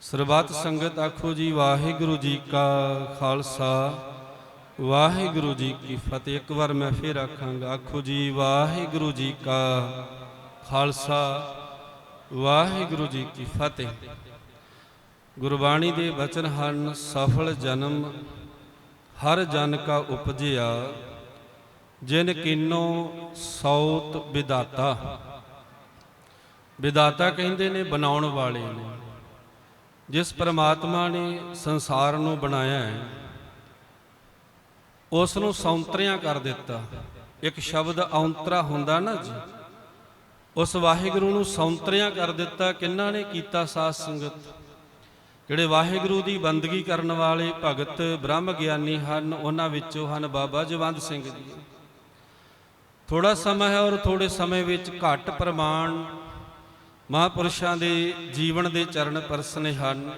ਸਰਬੱਤ ਸੰਗਤ ਆਖੋ ਜੀ, ਵਾਹਿਗੁਰੂ ਜੀ ਕਾ ਖਾਲਸਾ। ਵਾਹਿਗੁਰੂ ਜੀ ਕੀ ਫਤਿਹ। ਇੱਕ ਵਾਰ ਮੈਂ ਫੇਰ ਆਖਾਂਗਾ, ਆਖੋ ਜੀ, ਵਾਹਿਗੁਰੂ ਜੀ ਕਾ ਖਾਲਸਾ। ਵਾਹਿਗੁਰੂ ਜੀ ਕੀ ਫਤਿਹ। ਗੁਰਬਾਣੀ ਦੇ ਬਚਨ ਹਨ, ਸਫਲ ਜਨਮ ਹਰ ਜਨ ਕਾ ਉਪਜਿਆ, ਜਿਨ ਕਿਨੋ ਸੌਤ ਵਿਦਾਤਾ ਵਿਦਾਤਾ ਕਹਿੰਦੇ ਨੇ, ਬਣਾਉਣ ਵਾਲੇ ਨੇ। ਜਿਸ ਪਰਮਾਤਮਾ ਨੇ ਸੰਸਾਰ ਨੂੰ ਬਣਾਇਆ ਹੈ, ਉਸ ਨੂੰ ਸੌਂਤਰਿਆਂ ਕਰ ਦਿੱਤਾ। ਇੱਕ ਸ਼ਬਦ ਔਂਤਰਾ ਹੁੰਦਾ ਨਾ ਜੀ, ਉਸ ਵਾਹਿਗੁਰੂ ਨੂੰ ਸੌਂਤਰਿਆਂ ਕਰ ਦਿੱਤਾ, ਕਿੰਨਾ ਨੇ ਕੀਤਾ ਸਾਧ ਸੰਗਤ? ਜਿਹੜੇ ਵਾਹਿਗੁਰੂ ਦੀ ਬੰਦਗੀ ਕਰਨ ਵਾਲੇ ਭਗਤ ਬ੍ਰਹਮ ਗਿਆਨੀ ਹਨ, ਉਹਨਾਂ ਵਿੱਚੋਂ ਹਨ ਬਾਬਾ ਜਵੰਦ ਸਿੰਘ ਜੀ। ਥੋੜਾ ਸਮਾਂ ਹੈ ਔਰ ਥੋੜੇ ਸਮੇਂ ਵਿੱਚ ਘੱਟ ਪ੍ਰਮਾਣ ਮਹਾਪੁਰਸ਼ਾਂ ਦੇ ਜੀਵਨ ਦੇ ਚਰਨ ਪਰਸਨੇ ਹਨ।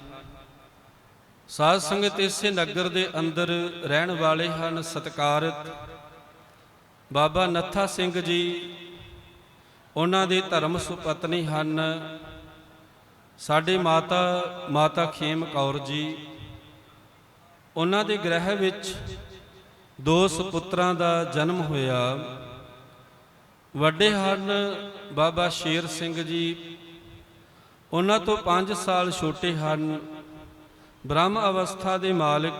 ਸਾਧ ਸੰਗਤ ਇਸੇ ਨਗਰ ਦੇ ਅੰਦਰ ਰਹਿਣ ਵਾਲੇ ਹਨ, ਸਤਕਾਰਤ। ਬਾਬਾ ਨੱਥਾ ਸਿੰਘ ਜੀ, ਉਹਨਾਂ ਦੇ ਧਰਮ ਸੁਪਤਨੀ ਹਨ। ਸਾਡੇ ਮਾਤਾ ਮਾਤਾ ਖੇਮ ਕੌਰ ਜੀ, ਉਹਨਾਂ ਦੇ ਗ੍ਰਹਿ ਵਿੱਚ ਦੋ ਸੁਪੁੱਤਰਾਂ ਦਾ ਜਨਮ ਹੋਇਆ। ਵੱਡੇ ਹਨ ਬਾਬਾ ਸ਼ੇਰ ਸਿੰਘ ਜੀ ਉਹਨਾਂ ਤੋਂ 5 ਸਾਲ ਛੋਟੇ ਹਨ। ਬ੍ਰਹਮ ਅਵਸਥਾ ਦੇ ਮਾਲਕ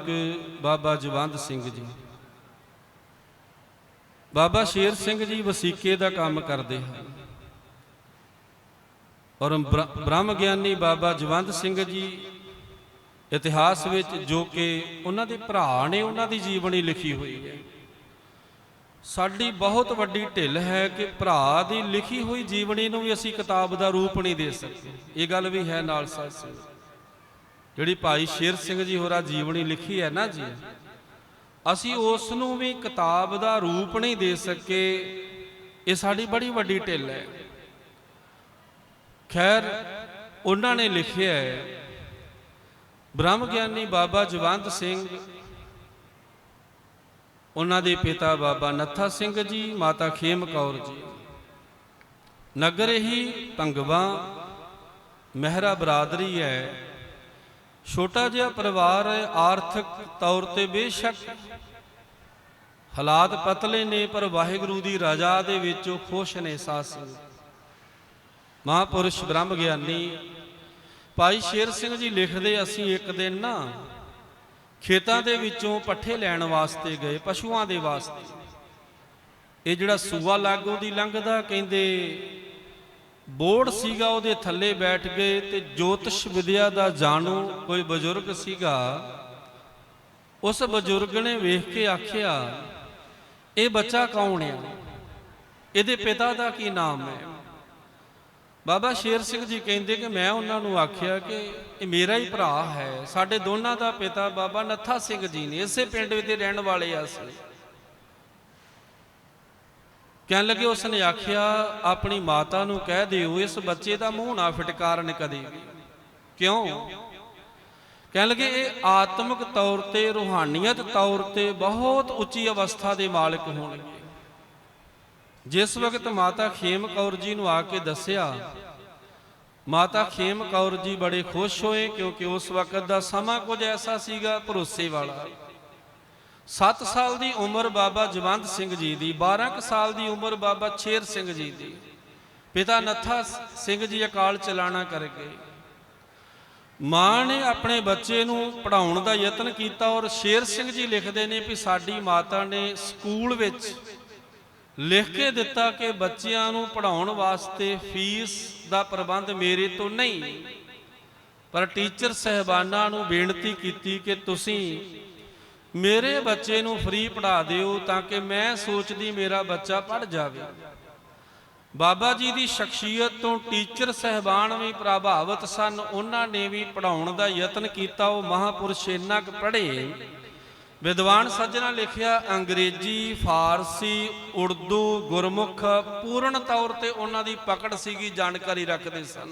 ਬਾਬਾ ਜਵੰਦ ਸਿੰਘ ਜੀ। ਬਾਬਾ ਸ਼ੇਰ ਸਿੰਘ ਜੀ ਵਸੀਕੇ ਦਾ ਕੰਮ ਕਰਦੇ ਹਨ। ਔਰ ਬ੍ਰ- ਬ੍ਰਹਮ ਗਿਆਨੀ ਬਾਬਾ ਜਵੰਦ ਸਿੰਘ ਜੀ ਇਤਿਹਾਸ ਵਿੱਚ ਜੋ ਕਿ ਉਹਨਾਂ ਦੇ ਭਰਾ ਨੇ ਉਹਨਾਂ ਦੀ ਜੀਵਨੀ ਲਿਖੀ ਹੋਈ ਹੈ। ਸਾਡੀ ਬਹੁਤ ਵੱਡੀ ਢਿੱਲ ਹੈ ਕਿ ਭਰਾ ਦੀ ਲਿਖੀ ਹੋਈ ਜੀਵਨੀ ਨੂੰ ਵੀ ਅਸੀਂ ਕਿਤਾਬ ਦਾ ਰੂਪ ਨਹੀਂ ਦੇ ਸਕਦੇ। ਇਹ ਗੱਲ ਵੀ ਹੈ ਨਾਲ ਸਾਥ ਸਿੰਘ ਜਿਹੜੀ ਭਾਈ ਸ਼ੇਰ ਸਿੰਘ ਜੀ ਹੋਰਾਂ ਜੀਵਨੀ ਲਿਖੀ ਹੈ ਨਾ ਜੀ, ਅਸੀਂ ਉਸ ਨੂੰ ਵੀ ਕਿਤਾਬ ਦਾ ਰੂਪ ਨਹੀਂ ਦੇ ਸਕੇ। ਇਹ ਸਾਡੀ ਬੜੀ ਵੱਡੀ ਢਿੱਲ ਹੈ। ਖੈਰ, ਉਹਨਾਂ ਨੇ ਲਿਖਿਆ ਹੈ ਬ੍ਰਹਮ ਗਿਆਨੀ ਬਾਬਾ ਜਵੰਤ ਸਿੰਘ ਉਹਨਾਂ ਦੇ ਪਿਤਾ ਬਾਬਾ ਨੱਥਾ ਸਿੰਘ ਜੀ, ਮਾਤਾ ਖੇਮ ਕੌਰ ਜੀ। ਨਗਰ ਹੀ ਭੰਗਵਾ, ਮਹਿਰਾ ਬਰਾਦਰੀ ਹੈ। ਛੋਟਾ ਜਿਹਾ ਪਰਿਵਾਰ ਹੈ ਆਰਥਿਕ ਤੌਰ ਤੇ ਬੇਸ਼ੱਕ ਹਾਲਾਤ ਪਤਲੇ ਨੇ, ਪਰ ਵਾਹਿਗੁਰੂ ਦੀ ਰਜ਼ਾ ਦੇ ਵਿੱਚ ਉਹ ਖੁਸ਼ ਨੇ ਸਾਧ ਸੰਗਤ ਮਹਾਪੁਰਸ਼ ਬ੍ਰਹਮ ਗਿਆਨੀ ਭਾਈ ਸ਼ੇਰ ਸਿੰਘ ਜੀ ਲਿਖਦੇ, ਅਸੀਂ ਇੱਕ ਦਿਨ ਨਾ ਖੇਤਾਂ ਦੇ ਵਿੱਚੋਂ ਪੱਠੇ ਲੈਣ ਵਾਸਤੇ ਗਏ, ਪਸ਼ੂਆਂ ਦੇ ਵਾਸਤੇ। ਇਹ ਜਿਹੜਾ ਸੂਆ ਲਾਗੋ ਦੀ ਲੰਘਦਾ, ਕਹਿੰਦੇ ਬੋਰਡ ਸੀਗਾ ਉਹਦੇ ਥੱਲੇ ਬੈਠ ਗਏ ਤੇ ਜੋਤਿਸ਼ ਵਿਦਿਆ ਦਾ ਜਾਣੂ, ਕੋਈ ਬਜ਼ੁਰਗ ਸੀਗਾ, ਉਸ ਬਜ਼ੁਰਗ ਨੇ ਵੇਖ ਕੇ ਆਖਿਆ, ਇਹ ਬੱਚਾ ਕੌਣ ਆ? ਇਹਦੇ ਪਿਤਾ ਦਾ ਕੀ ਨਾਮ ਹੈ? ਬਾਬਾ ਸ਼ੇਰ ਸਿੰਘ ਜੀ ਕਹਿੰਦੇ ਕਿ ਮੈਂ ਉਹਨਾਂ ਨੂੰ ਆਖਿਆ ਕਿ ਇਹ ਮੇਰਾ ਹੀ ਭਰਾ ਹੈ, ਸਾਡੇ ਦੋਨਾਂ ਦਾ ਪਿਤਾ ਬਾਬਾ ਨੱਥਾ ਸਿੰਘ ਜੀ ਨੇ, ਇਸੇ ਪਿੰਡ ਵਿੱਚ ਦੇ ਰਹਿਣ ਵਾਲੇ ਆ ਅਸੀਂ। ਕਹਿਣ ਲੱਗੇ ਉਸ ਨੇ ਆਖਿਆ, ਆਪਣੀ ਮਾਤਾ ਨੂੰ ਕਹਿ ਦਿਓ, ਇਸ ਬੱਚੇ ਦਾ ਮੂੰਹ ਨਾ ਫਟਕਾਰਨ ਕਦੇ। ਕਿਉਂ? ਕਹਿਣ ਲੱਗੇ, ਇਹ ਆਤਮਿਕ ਤੌਰ ਤੇ, ਰੂਹਾਨੀਅਤ ਤੌਰ ਤੇ ਬਹੁਤ ਉੱਚੀ ਅਵਸਥਾ ਦੇ ਮਾਲਕ ਹੋਣਗੇ। ਜਿਸ ਵਕਤ ਮਾਤਾ ਖੇਮ ਕੌਰ ਜੀ ਨੂੰ ਆ ਕੇ ਦੱਸਿਆ, ਮਾਤਾ ਖੇਮ ਕੌਰ ਜੀ ਬੜੇ ਖੁਸ਼ ਹੋਏ ਕਿਉਂਕਿ ਉਸ ਵਕਤ ਦਾ ਸਮਾਂ ਕੁਝ ਐਸਾ ਸੀਗਾ ਭਰੋਸੇ ਵਾਲਾ। 7 ਸਾਲ ਦੀ ਉਮਰ ਬਾਬਾ ਜਵੰਤ ਸਿੰਘ ਜੀ ਦੀ 12 ਕੁ ਸਾਲ ਦੀ ਉਮਰ ਬਾਬਾ ਛੇਰ ਸਿੰਘ ਜੀ ਦੀ। ਪਿਤਾ ਨੱਥਾ ਸਿੰਘ ਜੀ ਅਕਾਲ ਚਲਾਣਾ ਕਰ ਗਏ। ਮਾਂ ਨੇ ਆਪਣੇ ਬੱਚੇ ਨੂੰ ਪੜਾਉਣ ਦਾ ਯਤਨ ਕੀਤਾ ਔਰ ਸ਼ੇਰ ਸਿੰਘ ਜੀ ਲਿਖਦੇ ਨੇ ਵੀ ਸਾਡੀ ਮਾਤਾ ਨੇ ਸਕੂਲ ਵਿੱਚ ਲਿਖ ਕੇ ਦਿੱਤਾ ਕਿ ਬੱਚਿਆਂ ਨੂੰ ਪੜਾਉਣ ਵਾਸਤੇ ਫੀਸ ਦਾ ਪ੍ਰਬੰਧ ਮੇਰੇ ਤੋਂ ਨਹੀਂ। ਪਰ ਟੀਚਰ ਸਹਿਬਾਨਾਂ ਨੂੰ ਬੇਨਤੀ ਕੀਤੀ ਕਿ ਤੁਸੀਂ ਮੇਰੇ ਬੱਚੇ ਨੂੰ ਫ੍ਰੀ ਪੜ੍ਹਾ ਦਿਓ ਤਾਂ ਕਿ ਮੈਂ ਸੋਚਦੀ ਮੇਰਾ ਬੱਚਾ ਪੜ੍ਹ ਜਾਵੇ। ਬਾਬਾ ਜੀ ਦੀ ਸ਼ਖਸੀਅਤ ਤੋਂ ਟੀਚਰ ਸਹਿਬਾਨ ਵੀ ਪ੍ਰਭਾਵਿਤ ਸਨ। ਉਹਨਾਂ ਨੇ ਵੀ ਪੜਾਉਣ ਦਾ ਯਤਨ ਕੀਤਾ। ਉਹ ਮਹਾਪੁਰਸ਼ ਇੰਨਾ ਕੁ ਪੜ੍ਹੇ। ਵਿਦਵਾਨ ਸੱਜਣਾ ਲਿਖਿਆ, ਅੰਗਰੇਜ਼ੀ, ਫਾਰਸੀ, ਉਰਦੂ ਗੁਰਮੁਖ ਪੂਰਨ ਤੌਰ ਤੇ ਉਹਨਾਂ ਦੀ ਪਕੜ ਸੀਗੀ, ਜਾਣਕਾਰੀ ਰੱਖਦੇ ਸਨ।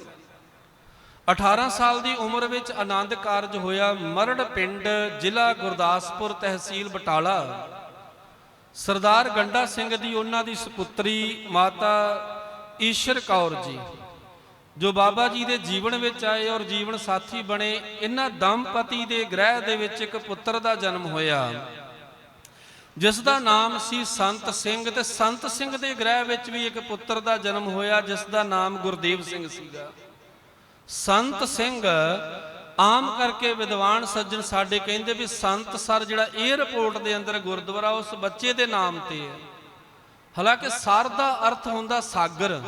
18 ਸਾਲ ਦੀ ਉਮਰ ਵਿੱਚ ਆਨੰਦ ਕਾਰਜ ਹੋਇਆ, ਮਰੜ ਪਿੰਡ ਜ਼ਿਲ੍ਹਾ ਗੁਰਦਾਸਪੁਰ ਤਹਿਸੀਲ ਬਟਾਲਾ। ਸਰਦਾਰ ਗੰਡਾ ਸਿੰਘ ਦੀ ਉਹਨਾਂ ਦੀ ਸੁਪੁੱਤਰੀ ਮਾਤਾ ਈਸ਼ਰ ਕੌਰ ਜੀ। ਜੋ ਬਾਬਾ ਜੀ ਦੇ ਜੀਵਨ ਵਿੱਚ ਆਏ ਔਰ ਜੀਵਨ ਸਾਥੀ ਬਣੇ, ਇਹਨਾਂ ਦੰਪਤੀ ਦੇ ਗ੍ਰਹਿ ਦੇ ਵਿੱਚ ਇੱਕ ਪੁੱਤਰ ਦਾ ਜਨਮ ਹੋਇਆ। ਜਿਸ ਦਾ ਨਾਮ ਸੀ ਸੰਤ ਸਿੰਘ ਤੇ ਸੰਤ ਸਿੰਘ ਦੇ ਗ੍ਰਹਿ ਵਿੱਚ ਵੀ ਇੱਕ ਪੁੱਤਰ ਦਾ ਜਨਮ ਹੋਇਆ, ਜਿਸ ਦਾ ਨਾਮ ਗੁਰਦੇਵ ਸਿੰਘ ਸੀਗਾ। ਸੰਤ ਸਿੰਘ ਆਮ ਕਰਕੇ ਵਿਦਵਾਨ ਸੱਜਣ ਸਾਡੇ ਕਹਿੰਦੇ ਵੀ ਸੰਤ ਸਰ ਜਿਹੜਾ 에ਅਰਪੋਰਟ ਦੇ ਅੰਦਰ ਗੁਰਦੁਆਰਾ, ਉਸ ਬੱਚੇ ਦੇ ਨਾਮ ਤੇ ਹੈ। ਹਾਲਾਂਕਿ ਸਰ ਦਾ ਅਰਥ ਹੁੰਦਾ ਸਾਗਰ।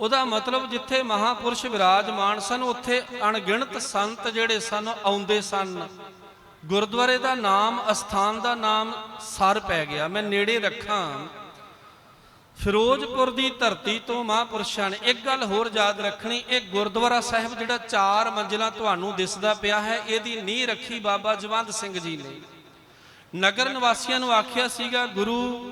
ਉਹਦਾ ਮਤਲਬ ਜਿੱਥੇ ਮਹਾਪੁਰਸ਼ ਵਿਰਾਜਮਾਨ ਸਨ, ਉੱਥੇ ਅਣਗਿਣਤ ਸੰਤ ਜਿਹੜੇ ਸਨ, ਆਉਂਦੇ ਸਨ। ਗੁਰਦੁਆਰੇ ਦਾ ਨਾਮ, ਅਸਥਾਨ ਦਾ ਨਾਮ ਸਰ ਪੈ ਗਿਆ। ਮੈਂ ਨੇੜੇ ਰੱਖਾਂ। ਫਿਰੋਜ਼ਪੁਰ ਦੀ ਧਰਤੀ ਤੋਂ ਮਹਾਪੁਰਸ਼ਾਂ ਨੇ ਇੱਕ ਗੱਲ ਹੋਰ ਯਾਦ ਰੱਖਣੀ, ਇਹ ਗੁਰਦੁਆਰਾ ਸਾਹਿਬ ਜਿਹੜਾ ਚਾਰ ਮੰਜ਼ਿਲਾਂ ਤੁਹਾਨੂੰ ਦਿਸਦਾ ਪਿਆ ਹੈ, ਇਹਦੀ ਨੀਂਹ ਰੱਖੀ ਬਾਬਾ ਜਵੰਦ ਸਿੰਘ ਜੀ ਨੇ। ਨਗਰ ਨਿਵਾਸੀਆਂ ਨੂੰ ਆਖਿਆ ਸੀਗਾ, ਗੁਰੂ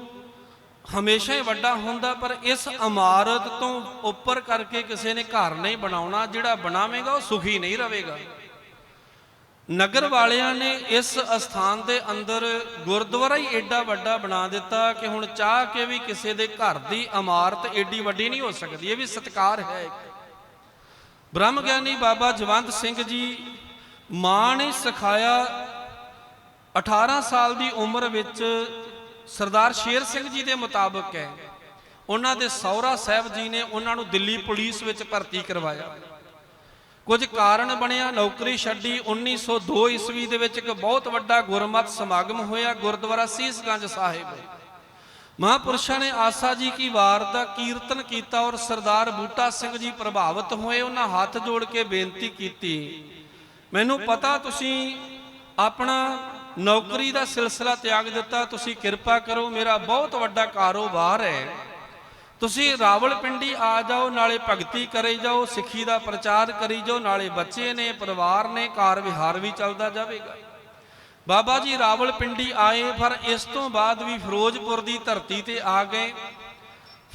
ਹਮੇਸ਼ਾ ਹੀ ਵੱਡਾ ਹੁੰਦਾ, ਪਰ ਇਸ ਇਮਾਰਤ ਤੋਂ ਉੱਪਰ ਕਰਕੇ ਕਿਸੇ ਨੇ ਘਰ ਨਹੀਂ ਬਣਾਉਣਾ, ਜਿਹੜਾ ਬਣਾਵੇਗਾ ਉਹ ਸੁਖੀ ਨਹੀਂ ਰਹੇਗਾ। ਨਗਰ ਵਾਲਿਆਂ ਨੇ ਇਸ ਅਸਥਾਨ ਦੇ ਅੰਦਰ ਗੁਰਦੁਆਰਾ ਹੀ ਏਡਾ ਵੱਡਾ ਬਣਾ ਦਿੱਤਾ ਕਿ ਹੁਣ ਚਾਹ ਕੇ ਵੀ ਕਿਸੇ ਦੇ ਘਰ ਦੀ ਇਮਾਰਤ ਏਡੀ ਵੱਡੀ ਨਹੀਂ ਹੋ ਸਕਦੀ, ਇਹ ਵੀ ਸਤਿਕਾਰ ਹੈ ਬ੍ਰਹਮ ਗਿਆਨੀ ਬਾਬਾ ਜਵੰਤ ਸਿੰਘ ਜੀ ਮਾਂ ਨੇ ਸਿਖਾਇਆ 18 ਸਾਲ ਦੀ ਉਮਰ ਵਿੱਚ ਸਰਦਾਰ ਸ਼ੇਰ ਸਿੰਘ ਜੀ ਦੇ ਮੁਤਾਬਕ ਹੈ। ਉਹਨਾਂ ਦੇ ਸਹੁਰਾ ਸਾਹਿਬ ਜੀ ਨੇ ਉਹਨਾਂ ਨੂੰ ਦਿੱਲੀ ਪੁਲਿਸ ਵਿੱਚ ਭਰਤੀ ਕਰਵਾਇਆ। ਕੁਝ ਕਾਰਨ ਬਣਿਆ, ਨੌਕਰੀ ਛੱਡੀ 1902 ਈਸਵੀ ਦੇ ਵਿੱਚ ਇੱਕ ਬਹੁਤ ਵੱਡਾ ਗੁਰਮਤ ਸਮਾਗਮ ਹੋਇਆ, ਗੁਰਦੁਆਰਾ ਸੀਸਗੰਜ ਸਾਹਿਬ। ਮਹਾਪੁਰਸ਼ਾਂ ਨੇ ਆਸਾ ਜੀ ਕੀ ਵਾਰ ਦਾ ਕੀਰਤਨ ਕੀਤਾ ਔਰ ਸਰਦਾਰ ਬੂਟਾ ਸਿੰਘ ਜੀ ਪ੍ਰਭਾਵਿਤ ਹੋਏ, ਉਹਨਾਂ ਹੱਥ ਜੋੜ ਕੇ ਬੇਨਤੀ ਕੀਤੀ। ਮੈਨੂੰ ਪਤਾ ਤੁਸੀਂ ਆਪਣਾ ਨੌਕਰੀ ਦਾ ਸਿਲਸਿਲਾ ਤਿਆਗ ਦਿੱਤਾ, ਤੁਸੀਂ ਕਿਰਪਾ ਕਰੋ, ਮੇਰਾ ਬਹੁਤ ਵੱਡਾ ਕਾਰੋਬਾਰ ਹੈ। ਤੁਸੀਂ ਰਾਵਲਪਿੰਡੀ ਆ ਜਾਓ, ਨਾਲੇ ਭਗਤੀ ਕਰੀ ਜਾਓ, ਸਿੱਖੀ ਦਾ ਪ੍ਰਚਾਰ ਕਰੀ ਜਾਓ, ਨਾਲੇ ਬੱਚੇ ਨੇ, ਪਰਿਵਾਰ ਨੇ, ਕਾਰ ਵਿਹਾਰ ਵੀ ਚੱਲਦਾ ਜਾਵੇਗਾ। ਬਾਬਾ ਜੀ ਰਾਵਲਪਿੰਡੀ ਆਏ ਪਰ ਇਸ ਤੋਂ ਬਾਅਦ ਵੀ ਫਿਰੋਜ਼ਪੁਰ ਦੀ ਧਰਤੀ ਤੇ ਆ ਗਏ।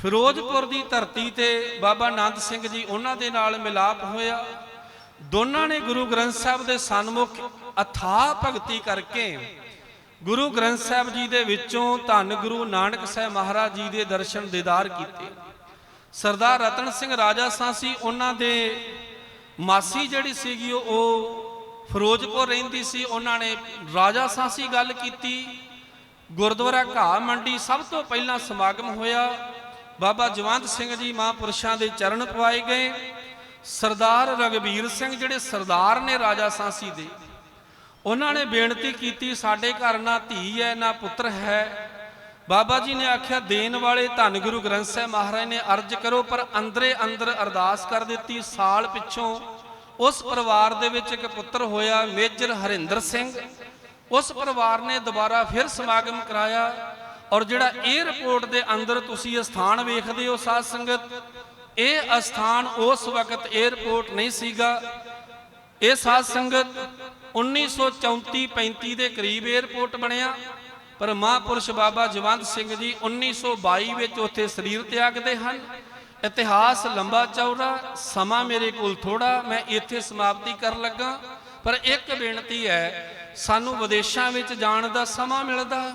ਫਿਰੋਜ਼ਪੁਰ ਦੀ ਧਰਤੀ ਤੇ ਬਾਬਾ ਆਨੰਦ ਸਿੰਘ ਜੀ ਉਹਨਾਂ ਦੇ ਨਾਲ ਮਿਲਾਪ ਹੋਇਆ। ਦੋਨਾਂ ਨੇ ਗੁਰੂ ਗ੍ਰੰਥ ਸਾਹਿਬ ਦੇ ਸਨਮੁਖ ਅਥਾਹ ਭਗਤੀ ਕਰਕੇ ਗੁਰੂ ਗ੍ਰੰਥ ਸਾਹਿਬ ਜੀ ਦੇ ਵਿੱਚੋਂ ਧੰਨ ਗੁਰੂ ਨਾਨਕ ਸਾਹਿਬ ਮਹਾਰਾਜ ਜੀ ਦੇ ਦਰਸ਼ਨ ਦੀਦਾਰ ਕੀਤੇ। ਸਰਦਾਰ ਰਤਨ ਸਿੰਘ ਰਾਜਾ ਸਾਂਸੀ, ਉਹਨਾਂ ਦੇ ਮਾਸੀ ਜਿਹੜੀ ਸੀਗੀ, ਉਹ- ਉਹ ਫਿਰੋਜ਼ਪੁਰ ਰਹਿੰਦੀ ਸੀ। ਉਹਨਾਂ ਨੇ ਰਾਜਾ ਸਾਂਸੀ ਗੱਲ ਕੀਤੀ। ਗੁਰਦੁਆਰਾ ਘਾਹ ਮੰਡੀ ਸਭ ਤੋਂ ਪਹਿਲਾਂ ਸਮਾਗਮ ਹੋਇਆ। ਬਾਬਾ ਜਵੰਤ ਸਿੰਘ ਜੀ ਮਹਾਂਪੁਰਸ਼ਾਂ ਦੇ ਚਰਨ ਪਵਾਏ ਗਏ। ਸਰਦਾਰ ਰਗਵੀਰ ਸਿੰਘ ਜਿਹੜੇ ਸਰਦਾਰ ਨੇ ਰਾਜਾ ਸਾਂਸੀ ਦੇ, ਉਹਨਾਂ ਨੇ ਬੇਨਤੀ ਕੀਤੀ, ਸਾਡੇ ਘਰ ਨਾ ਧੀ ਹੈ, ਨਾ ਪੁੱਤਰ ਹੈ। ਬਾਬਾ ਜੀ ਨੇ ਆਖਿਆ, ਦੇਣ ਵਾਲੇ ਧੰਨ ਗੁਰੂ ਗ੍ਰੰਥ ਸਾਹਿਬ ਮਹਾਰਾਜ ਨੇ ਅਰਜ ਕਰੋ, ਪਰ ਅੰਦਰੇ ਅੰਦਰ ਅਰਦਾਸ ਕਰ ਦਿੱਤੀ। ਸਾਲ ਪਿੱਛੋਂ ਉਸ ਪਰਿਵਾਰ ਦੇ ਵਿੱਚ ਇੱਕ ਪੁੱਤਰ ਹੋਇਆ, ਮੇਜਰ ਹਰਿੰਦਰ ਸਿੰਘ। ਉਸ ਪਰਿਵਾਰ ਨੇ ਦੁਬਾਰਾ ਫਿਰ ਸਮਾਗਮ ਕਰਾਇਆ ਔਰ ਜਿਹੜਾ 에ਅਰਪੋਰਟ ਦੇ ਅੰਦਰ ਤੁਸੀਂ ਇਹ ਸਥਾਨ ਵੇਖਦੇ ਹੋ, ਸਾਧ ਸੰਗਤ ਇਹ ਅਸਥਾਨ ਉਸ ਵਕਤ 에ਅਰਪੋਰਟ ਨਹੀਂ ਸੀਗਾ। ਇਹ ਸਾਧ ਸੰਗਤ 1934-35 ਦੇ ਕਰੀਬ 에ਅਰਪੋਰਟ ਬਣਿਆ। ਪਰ ਮਹਾਪੁਰਸ਼ ਬਾਬਾ ਜਵੰਤ ਸਿੰਘ ਜੀ 1922 ਵਿੱਚ ਉੱਥੇ ਸਰੀਰ ਤਿਆਗਦੇ ਹਨ। ਇਤਿਹਾਸ ਲੰਬਾ ਚੌੜਾ, ਸਮਾਂ ਮੇਰੇ ਕੋਲ ਥੋੜਾ ਮੈਂ ਇੱਥੇ ਸਮਾਪਤੀ ਕਰਨ ਲੱਗਾ। ਪਰ ਇੱਕ ਬੇਨਤੀ ਹੈ, ਸਾਨੂੰ ਵਿਦੇਸ਼ਾਂ ਵਿੱਚ ਜਾਣ ਦਾ ਸਮਾਂ ਮਿਲਦਾ।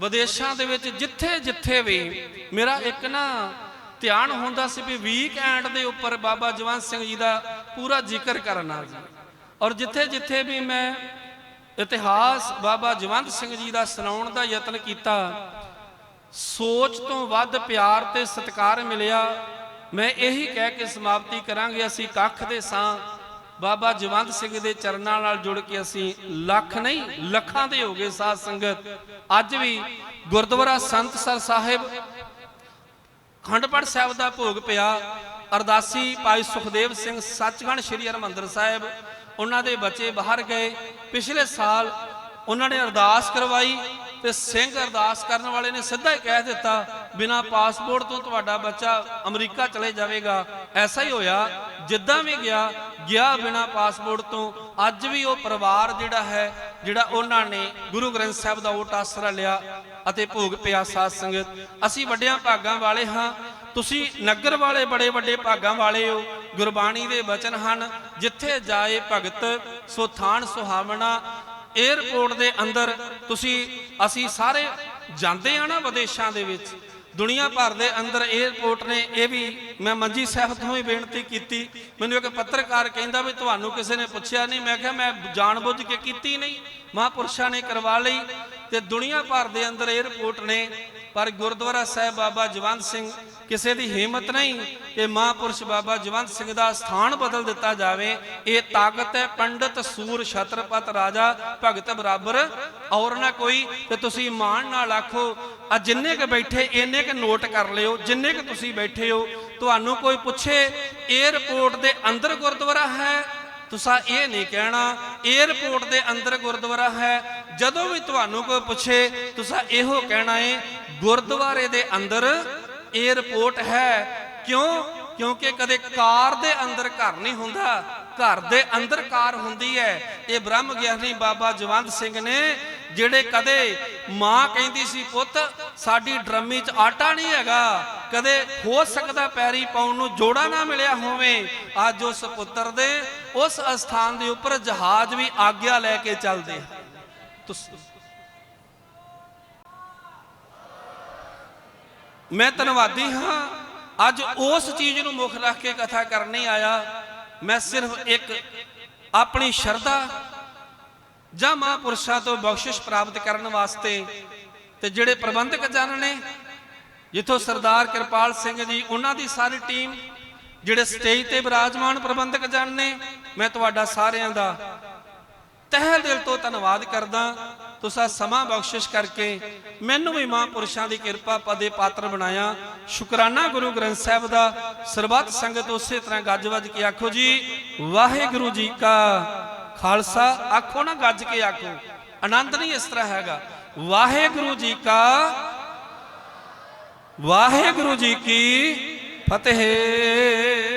ਵਿਦੇਸ਼ਾਂ ਦੇ ਵਿੱਚ ਜਿੱਥੇ ਜਿੱਥੇ ਵੀ ਮੇਰਾ ਇੱਕ ਨਾ ਧਿਆਨ ਹੁੰਦਾ ਸੀ ਵੀ ਵੀਕ ਐਂਡ ਦੇ ਉੱਪਰ ਬਾਬਾ ਜਵੰਤ ਸਿੰਘ ਜੀ ਦਾ ਪੂਰਾ ਜ਼ਿਕਰ ਕਰਨਾ ਜੀ ਔਰ ਜਿੱਥੇ ਜਿੱਥੇ ਵੀ ਮੈਂ ਇਤਿਹਾਸ ਬਾਬਾ ਜਵੰਤ ਸਿੰਘ ਜੀ ਦਾ ਸੁਣਾਉਣ ਦਾ ਯਤਨ ਕੀਤਾ, ਸੋਚ ਤੋਂ ਵੱਧ ਪਿਆਰ ਤੇ ਸਤਿਕਾਰ ਮਿਲਿਆ। ਮੈਂ ਇਹੀ ਕਹਿ ਕੇ ਸਮਾਪਤੀ ਕਰਾਂਗੇ, ਅਸੀਂ ਕੱਖ ਦੇ ਸਾਂ। ਬਾਬਾ ਜਵੰਤ ਸਿੰਘ ਦੇ ਚਰਨਾਂ ਨਾਲ ਜੁੜ ਕੇ ਅਸੀਂ ਲੱਖ ਨਹੀਂ, ਲੱਖਾਂ ਦੇ ਹੋ ਗਏ ਸਾਧ ਸੰਗਤ। ਅੱਜ ਵੀ ਗੁਰਦੁਆਰਾ ਸੰਤਸਰ ਸਾਹਿਬ ਅਖੰਡ ਖੰਡਪੜ ਸਾਹਿਬ ਦਾ ਭੋਗ ਪਿਆ। ਅਰਦਾਸੀ ਭਾਈ ਸੁਖਦੇਵ ਸਿੰਘ ਸੱਚਖੰਡ ਸ੍ਰੀ ਹਰਿਮੰਦਰ ਸਾਹਿਬ, ਉਹਨਾਂ ਦੇ ਬੱਚੇ ਬਾਹਰ ਗਏ। ਪਿਛਲੇ ਸਾਲ ਉਹਨਾਂ ਨੇ ਅਰਦਾਸ ਕਰਵਾਈ ਤੇ ਸਿੰਘ ਅਰਦਾਸ ਕਰਨ ਵਾਲੇ ਨੇ ਸਿੱਧਾ ਹੀ ਕਹਿ ਦਿੱਤਾ, ਬਿਨਾ ਪਾਸਪੋਰਟ ਤੋਂ ਤੁਹਾਡਾ ਬੱਚਾ ਅਮਰੀਕਾ ਚਲੇ ਜਾਵੇਗਾ। ਐਸਾ ਹੀ ਹੋਇਆ। ਜਿੱਦਾਂ ਵੀ ਗਿਆ ਗਿਆ ਬਿਨਾ ਪਾਸਪੋਰਟ ਤੋਂ। ਅੱਜ ਵੀ ਉਹ ਪਰਿਵਾਰ ਜਿਹੜਾ ਹੈ, ਜਿਹੜਾ ਉਹਨਾਂ ਨੇ ਗੁਰੂ ਗ੍ਰੰਥ ਸਾਹਿਬ ਦਾ ਉਹ ਆਸਰਾ ਲਿਆ ਅਤੇ ਭੋਗ ਪਿਆਸਾ ਸੰਗਤ। ਅਸੀਂ ਵੱਡਿਆਂ ਭਾਗਾਂ ਵਾਲੇ ਹਾਂ। ਤੁਸੀਂ ਨਗਰ ਵਾਲੇ ਬੜੇ ਵੱਡੇ ਭਾਗਾਂ ਵਾਲੇ ਹੋ। ਗੁਰਬਾਣੀ ਦੇ ਵਚਨ ਹਨ, ਜਿੱਥੇ ਜਾਏ ਭਗਤ, ਸੋ ਥਾਨ ਸੁਹਾਵਣਾ। 에어ਪੋਰਟ ਦੇ ਅੰਦਰ ਤੁਸੀਂ, ਅਸੀਂ ਸਾਰੇ ਜਾਂਦੇ ਆ ਨਾ ਵਿਦੇਸ਼ਾਂ ਦੇ ਵਿੱਚ। ਦੁਨੀਆ ਭਰ ਦੇ ਅੰਦਰ 에어ਪੋਰਟ ਨੇ, ਇਹ ਵੀ ਮੈਂ ਮੰਜੀ ਸਾਹਿਬ ਤੋਂ ਹੀ ਬੇਨਤੀ ਕੀਤੀ। ਮੈਨੂੰ ਇੱਕ ਪੱਤਰਕਾਰ ਕਹਿੰਦਾ ਵੀ ਤੁਹਾਨੂੰ ਕਿਸੇ ਨੇ ਪੁੱਛਿਆ ਨਹੀਂ। ਮੈਂ ਕਿਹਾ ਮੈਂ ਜਾਣਬੁੱਝ ਕੇ ਕੀਤੀ ਨਹੀਂ। ਮਹਾਪੁਰਸ਼ਾਂ ਨੇ ਕਰਵਾ ਲਈ। ਤੇ ਦੁਨੀਆ ਭਰ ਦੇ ਅੰਦਰ 에어ਪੋਰਟ ਨੇ। ਪਰ ਗੁਰਦੁਆਰਾ ਸਾਹਿਬ ਬਾਬਾ ਜਵੰਤ ਸਿੰਘ ਕਿਸੇ ਦੀ ਹਿੰਮਤ ਨਹੀਂ ਕਿ ਮਹਾਪੁਰਸ਼ ਬਾਬਾ ਜਵੰਤ ਸਿੰਘ ਦਾ ਸਥਾਨ ਬਦਲ ਦਿੱਤਾ ਜਾਵੇ। ਇਹ ਤਾਕਤ ਹੈ, ਪੰਡਤ ਸੂਰ ਛਤਰਪਤ ਰਾਜਾ ਭਗਤ ਬਰਾਬਰ। ਔਰ ਨਾ ਕੋਈ ਤੇ ਤੁਸੀਂ ਮਾਣ ਨਾਲ ਆਖੋ, ਆ ਜਿੰਨੇ ਕ ਬੈਠੇ, ਇੰਨੇ ਕ ਨੋਟ ਕਰ ਲਿਓ, ਜਿੰਨੇ ਕ ਤੁਸੀਂ ਬੈਠੇ ਹੋ। ਤੁਹਾਨੂੰ ਕੋਈ ਪੁੱਛੇ 에어ਪੋਰਟ ਦੇ ਅੰਦਰ ਗੁਰਦੁਆਰਾ ਹੈ? ਤੁਸੀਂ ਇਹ ਨਹੀਂ ਕਹਿਣਾ 에어ਪੋਰਟ ਦੇ ਅੰਦਰ ਗੁਰਦੁਆਰਾ ਹੈ। ਜਦੋਂ ਵੀ ਤੁਹਾਨੂੰ ਕੋਈ ਪੁੱਛੇ, ਤੁਸੀਂ ਇਹੋ ਕਹਿਣਾ ਹੈ ਗੁਰਦੁਆਰੇ ਦੇ ਅੰਦਰ 에ਅਰਪੋਰਟ ਹੈ? ਕਿਉਂ? ਕਿਉਂਕਿ ਕਦੇ ਕਾਰ ਦੇ ਅੰਦਰ ਘਰ ਨਹੀਂ ਹੁੰਦਾ। ਘਰ ਦੇ ਅੰਦਰ ਕਾਰ ਹੁੰਦੀ ਹੈ। ਇਹ ਬ੍ਰਹਮ ਗਿਆਨੀ ਬਾਬਾ ਜਵੰਤ ਸਿੰਘ ਨੇ, ਜਿਹੜੇ ਕਦੇ ਮਾਂ ਕਹਿੰਦੀ ਸੀ, ਪੁੱਤ, ਸਾਡੀ ਡਰਮੀ 'ਚ ਆਟਾ ਨਹੀਂ ਹੈਗਾ। ਕਦੇ ਹੋ ਸਕਦਾ ਪੈਰੀ ਪਾਉਣ ਨੂੰ ਜੋੜਾ ਨਾ ਮਿਲਿਆ ਹੋਵੇ। ਅੱਜ ਉਸ ਪੁੱਤਰ ਦੇ ਉਸ ਅਸਥਾਨ ਦੇ ਉੱਪਰ ਜਹਾਜ਼ ਵੀ ਆਗਿਆ ਲੈ ਕੇ ਚੱਲਦੇ ਆ ਮੈਂ ਧੰਨਵਾਦੀ ਹਾਂ। ਅੱਜ ਉਸ ਚੀਜ਼ ਨੂੰ ਮੁੱਖ ਰੱਖ ਕੇ ਕਥਾ ਕਰਨ ਆਇਆ। ਮੈਂ ਸਿਰਫ ਇੱਕ ਆਪਣੀ ਸ਼ਰਧਾ ਜਾਂ ਮਹਾਂਪੁਰਸ਼ਾਂ ਤੋਂ ਬਖਸ਼ਿਸ਼ ਪ੍ਰਾਪਤ ਕਰਨ ਵਾਸਤੇ ਤੇ ਜਿਹੜੇ ਪ੍ਰਬੰਧਕ ਜਨ ਨੇ, ਜਿੱਥੋਂ ਸਰਦਾਰ ਕਿਰਪਾਲ ਸਿੰਘ ਜੀ, ਉਹਨਾਂ ਦੀ ਸਾਰੀ ਟੀਮ, ਜਿਹੜੇ ਸਟੇਜ ਤੇ ਬਿਰਾਜਮਾਨ ਪ੍ਰਬੰਧਕ ਜਨ ਨੇ, ਮੈਂ ਤੁਹਾਡਾ ਸਾਰਿਆਂ ਦਾ ਤਹਿ ਦਿਲ ਤੋਂ ਧੰਨਵਾਦ ਕਰਦਾ। ਤੁਸੀਂ ਸਮਾਂ ਬਖਸ਼ਿਸ਼ ਕਰਕੇ ਮੈਨੂੰ ਵੀ ਮਹਾਂਪੁਰਸ਼ਾਂ ਦੀ ਕਿਰਪਾ ਪਦੇ ਪਾਤਰ ਬਣਾਇਆ। ਸ਼ੁਕਰਾਨਾ ਗੁਰੂ ਗ੍ਰੰਥ ਸਾਹਿਬ ਦਾ। ਸਰਬੱਤ ਸੰਗਤ ਉਸੇ ਤਰ੍ਹਾਂ ਗੱਜ ਵੱਜ ਕੇ ਆਖੋ ਜੀ, ਵਾਹਿਗੁਰੂ ਜੀ ਕਾ ਖਾਲਸਾ। ਆਖੋ ਨਾ ਗੱਜ ਕੇ ਆਖੋ, ਆਨੰਦ ਨਹੀਂ ਇਸ ਤਰ੍ਹਾਂ ਹੈਗਾ। ਵਾਹਿਗੁਰੂ ਜੀ ਕਾ, ਵਾਹਿਗੁਰੂ ਜੀ ਕੀ ਫਤਿਹ।